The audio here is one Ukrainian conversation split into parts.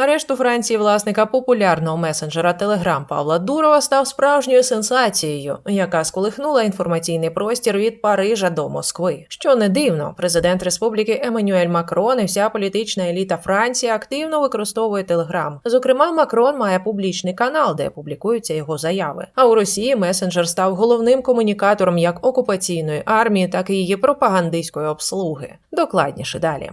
Арешт у Франції власника популярного месенджера Телеграм Павла Дурова став справжньою сенсацією, яка сколихнула інформаційний простір від Парижа до Москви. Що не дивно, президент Республіки Еммануель Макрон і вся політична еліта Франції активно використовує Телеграм. Зокрема, Макрон має публічний канал, де публікуються його заяви. А у Росії месенджер став головним комунікатором як окупаційної армії, так і її пропагандистської обслуги. Докладніше далі.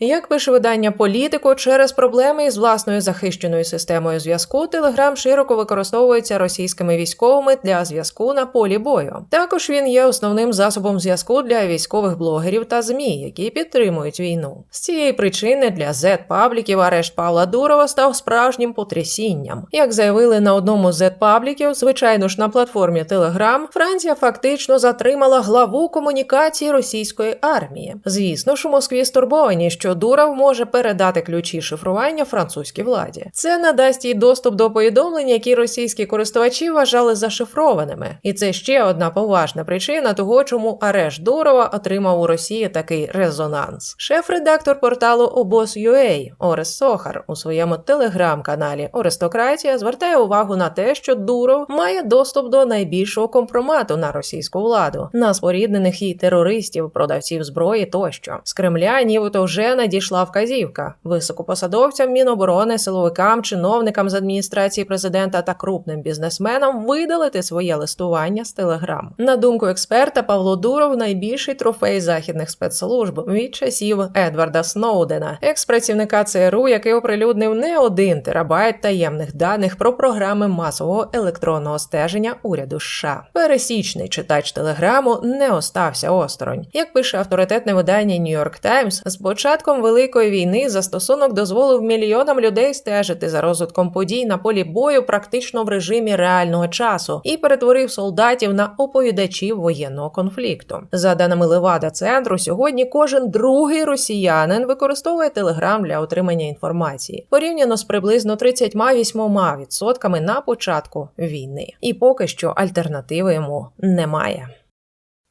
Як пише видання Політико, через проблеми із власною захищеною системою зв'язку Телеграм широко використовується російськими військовими для зв'язку на полі бою. Також він є основним засобом зв'язку для військових блогерів та змі, які підтримують війну. З цієї причини для Z-пабліків арешт Павла Дурова став справжнім потрясінням. Як заявили на одному з Z-пабліків, звичайно ж на платформі Telegram, Франція фактично затримала главу комунікації російської армії. Звісно ж, у Москві стурбовані, що Дуров може передати ключі шифрування французькій владі. Це надасть їй доступ до повідомлень, які російські користувачі вважали зашифрованими. І це ще одна поважна причина того, чому арешт Дурова отримав у Росії такий резонанс. Шеф-редактор порталу Обоз.ua Орес Сохар у своєму телеграм-каналі Ористократія звертає увагу на те, що Дуров має доступ до найбільшого компромату на російську владу, на споріднених їй терористів, продавців зброї тощо. З Кремля, нібито вже надійшла вказівка високопосадовцям Міноборони, силовикам, чиновникам з адміністрації президента та крупним бізнесменам видалити своє листування з телеграм. На думку експерта, Павло Дуров найбільший трофей західних спецслужб від часів Едварда Сноудена, екс-працівника ЦРУ, який оприлюднив не один терабайт таємних даних про програми масового електронного стеження уряду США. Пересічний читач телеграму не остався осторонь. Як пише авторитетне видання New York Times, з початком великої війни застосунок дозволив мільйонам людей стежити за розвитком подій на полі бою практично в режимі реального часу і перетворив солдатів на оповідачів воєнного конфлікту. За даними Левада центру, сьогодні кожен другий росіянин використовує телеграм для отримання інформації порівняно з приблизно 38% на початку війни. І поки що альтернативи йому немає.